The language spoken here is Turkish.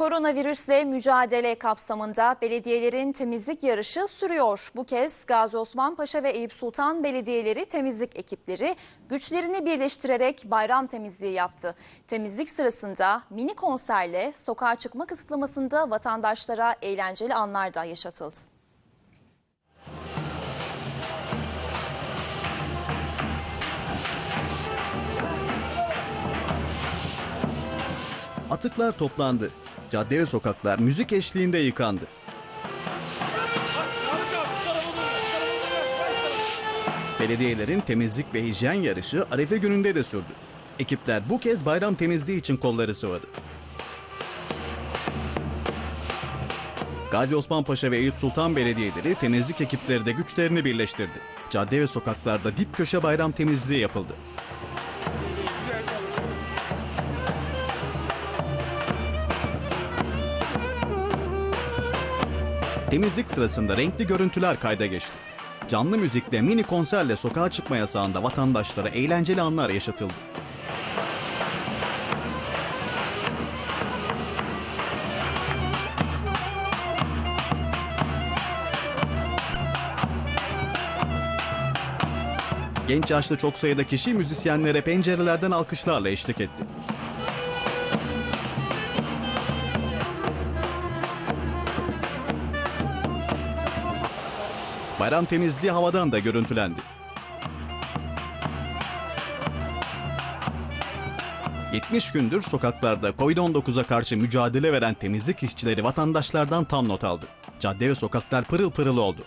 Koronavirüsle mücadele kapsamında belediyelerin temizlik yarışı sürüyor. Bu kez Gazi Osman Paşa ve Eyüp Sultan belediyeleri temizlik ekipleri güçlerini birleştirerek bayram temizliği yaptı. Temizlik sırasında mini konserle sokağa çıkma kısıtlamasında vatandaşlara eğlenceli anlar da yaşatıldı. Atıklar toplandı. Cadde ve sokaklar müzik eşliğinde yıkandı. Belediyelerin temizlik ve hijyen yarışı Arefe gününde de sürdü. Ekipler bu kez bayram temizliği için kolları sıvadı. Gazi Osman Paşa ve Eyüp Sultan belediyeleri temizlik ekipleri de güçlerini birleştirdi. Cadde ve sokaklarda dip köşe bayram temizliği yapıldı. Temizlik sırasında renkli görüntüler kayda geçti. Canlı müzikle mini konserle sokağa çıkma yasağında vatandaşlara eğlenceli anlar yaşatıldı. Genç yaşlı çok sayıda kişi müzisyenlere pencerelerden alkışlarla eşlik etti. Bayram temizliği havadan da görüntülendi. 70 gündür sokaklarda Covid-19'a karşı mücadele veren temizlik işçileri vatandaşlardan tam not aldı. Cadde ve sokaklar pırıl pırıl oldu.